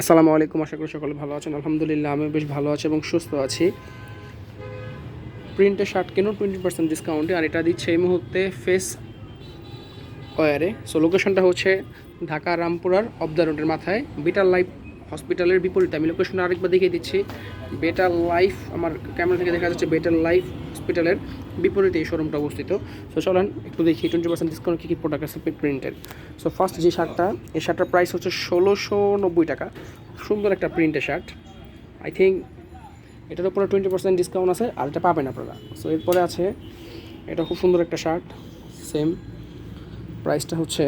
আসসালামু আলাইকুম, আশা করি সকলে ভালো আছেন। আলহামদুলিল্লাহ আমি বেশ ভালো আছি এবং সুস্থ আছি। প্রিন্টের শার্ট কিনুন টোয়েন্টি পার্সেন্ট ডিসকাউন্টে আর এটা দিচ্ছে এই মুহূর্তে ফেস ওয়ারে সো লোকেশনটা হচ্ছে ঢাকা রামপুরার অফ দ্য রোডের মাথায়। বিটার লাইফ হসপিটালের বিপরীতে, আমি লোকেশনটা আরেকবার দেখিয়ে দিচ্ছি। বেটার লাইফ আমার ক্যামেরা থেকে দেখা যাচ্ছে বেটার লাইফ হসপিটালের বিপরীতে এই শোরুমটা অবস্থিত। সো চলেন একটু দেখি টোয়েন্টি পার্সেন্ট ডিসকাউন্ট কী কী প্রোডাক্ট আছে প্রিন্টের সো ফার্স্ট যে শার্টটা, এই শার্টটার প্রাইস হচ্ছে ষোলোশো নব্বই টাকা। সুন্দর একটা প্রিন্টের শার্ট। আই থিঙ্ক এটার উপরে টোয়েন্টি পার্সেন্ট ডিসকাউন্ট আছে, আর এটা পাবেন আপনারা। সো এরপরে আছে, এটা খুব সুন্দর একটা শার্ট সেম প্রাইসটা হচ্ছে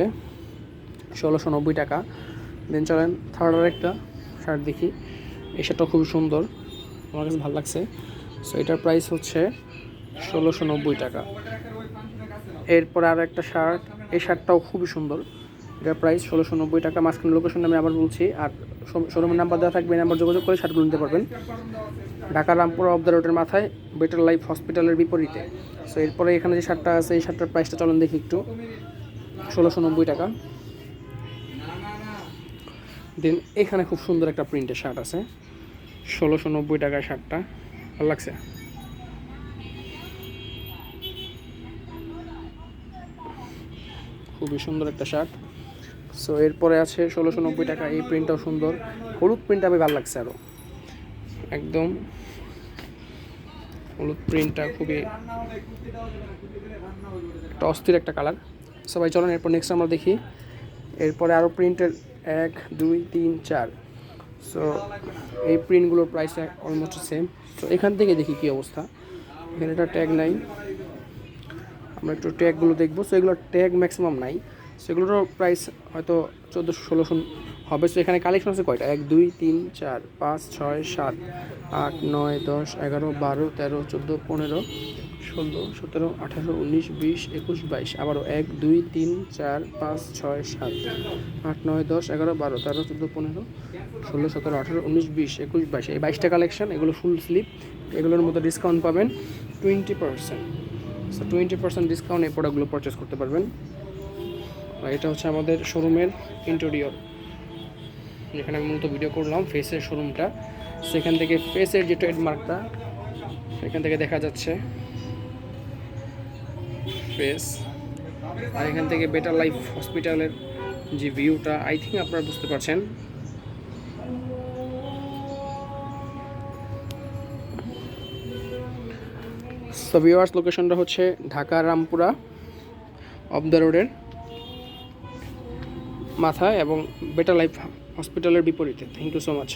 ষোলোশো নব্বই টাকা। দেন চলেন থার্ড আর একটা শার্ট দেখি এই শার্টটা খুবই সুন্দর, আমার কাছে ভালো লাগছে। সো এটার প্রাইস হচ্ছে ষোলোশো নব্বই টাকা। এরপরে আর একটা শার্ট, এই শার্টটাও খুবই সুন্দর। এটার প্রাইস ষোলোশো নব্বই টাকা, মাঝখানে লোকেশন আমি আবার বলছি, আর শোরুমের নাম্বার দেওয়া থাকবে নাম্বার যোগাযোগ করে শার্টগুলো নিতে পারবেন। ঢাকা রামপুর অফ দ্য রোডের মাথায় বেটার লাইফ হসপিটালের বিপরীতে। সো এরপরে এখানে যে শার্টটা আছে, এই শার্টটার প্রাইসটা চলেন দেখি একটু। ষোলোশো নব্বই টাকা। দেন এখানে খুব সুন্দর একটা প্রিন্টের শার্ট আছে। ষোলোশো নব্বই টাকায় শার্টটা ভালো লাগছে? খুবই সুন্দর একটা শার্ট সো এরপরে আছে ষোলোশো নব্বই টাকা। এই প্রিন্টটাও সুন্দর। হলুদ প্রিন্টটা আমি ভালো লাগছে আরও একদম। হলুদ প্রিন্টটা খুবই একটা অস্থির একটা কালার সবাই চলেন, এরপর নেক্সট আমরা দেখি। এরপরে আরও প্রিন্টের এক, দুই, তিন, চার। সো এই প্রিন্টগুলোর প্রাইস অলমোস্ট সেম তো এখান থেকে দেখি কী অবস্থা। এখানে একটা ট্যাগ নাই। আমরা একটু ট্যাগগুলো দেখব। সো এগুলোর ট্যাগ ম্যাক্সিমাম নাই। সেগুলোরও প্রাইস হয়তো চোদ্দোশো, ষোলোশো হবে সো এখানে কালেকশন আছে কয়টা? এক, দুই, তিন, চার, পাঁচ, ছয়, সাত, আট, নয়, দশ, এগারো, বারো, তেরো, চোদ্দ, পনেরো, ষোলো, সতেরো, আঠারো, উনিশ, বিশ, একুশ, বাইশ, আবারও এক, দুই, তিন, চার, পাঁচ, ছয়, সাত, আট, নয়, দশ, এগারো, বারো, তেরো, চোদ্দ, পনেরো, ষোলো, সতেরো, আঠারো, উনিশ, বিশ, একুশ, বাইশ, এই বাইশটা কালেকশন এগুলো ফুল স্লিপ এগুলোর মধ্যে ডিসকাউন্ট পাবেন twenty percent so twenty percent discount এই প্রোডাক্টগুলো পারচেস করতে পারবেন। এটা হচ্ছে আমাদের শোরুমের ইন্টেরিয়র যেখানে আমি মূলত ভিডিও করলাম ফেসের শোরুমটা সেখান থেকে ফেসের যে ট্রেডমার্কটা সেখান থেকে দেখা যাচ্ছে। ফেস আর এখান থেকে বেটার লাইফ হসপিটালের যে ভিউটা আই থিঙ্ক আপনারা বুঝতে পারছেন। সো ভিউয়ার্স লোকেশনটা হচ্ছে ঢাকা রামপুরা অফ দ্য রোডের মাথায় এবং বেটার লাইফ হসপিটালের বিপরীতে। Thank you so much